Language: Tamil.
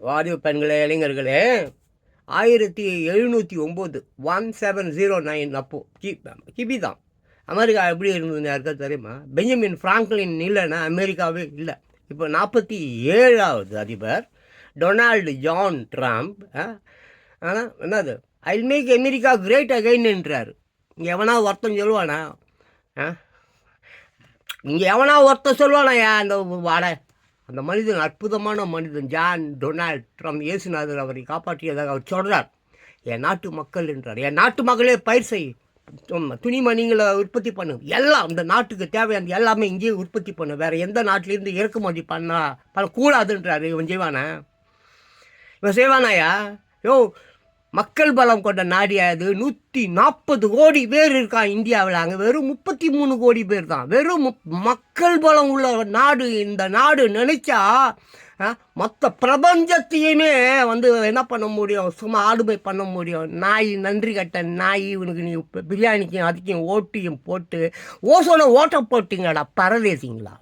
வாலிப பெண்களே இளைஞர்களே ஆயிரத்தி எழுநூற்றி ஒம்பது ஒன் செவன் ஜீரோ நைன் அப்போ கி கிபி தான். அமெரிக்கா எப்படி இருந்ததுன்னு யாருக்கா தெரியுமா? பெஞ்சமின் ஃப்ராங்க்லின் இல்லைன்னா அமெரிக்காவே இல்லை. இப்போ நாற்பத்தி ஏழாவது அதிபர் டொனால்டு ஜான் ட்ரம்ப் ஆனால் என்னது? ஐ மேக் அமெரிக்கா கிரேட் அகைன்ன்றார் இங்கே எவனா ஒருத்தன் சொல்லுவானா? ஆ? இங்கே எவனா ஒருத்தன் சொல்லுவானா ஏன் அந்த வாடகை அந்த மனிதன் அற்புதமான மனிதன் ஜான் டொனால்ட் ட்ரம்ப் இயேசுநாதர் அவரை காப்பாற்றியதாக அவர் சொல்கிறார் என் நாட்டு மக்கள் என்றார். என் நாட்டு மக்களே பயிர் செய். துணிமணிகளை உற்பத்தி பண்ணு. எல்லாம் அந்த நாட்டுக்கு தேவையான எல்லாமே இங்கேயே உற்பத்தி பண்ணு. வேறு எந்த நாட்டிலேருந்து இறக்குமதி பண்ணா கூடாதுன்றார் இவன் செய்வானா? இவன் செய்வானாயா? யோ மக்கள் பலம் கொண்ட நாடியாது நூற்றி நாற்பது கோடி பேர் இருக்கான் இந்தியாவில். அங்கே வெறும் முப்பத்தி மூணு கோடி பேர் தான். வெறும் மக்கள் பலம் உள்ள நாடு இந்த நாடு நினைச்சா மொத்த பிரபஞ்சத்தையுமே வந்து என்ன பண்ண முடியும்? சும்மா ஆடுமை பண்ண முடியும். நாய் நன்றி கட்ட நாய் இவனுக்கு நீ பிரியாணிக்கும் அதுக்கும் ஓட்டியும் போட்டு ஓசோனை ஓட்ட போட்டிங்கடா பரதேசிங்களா?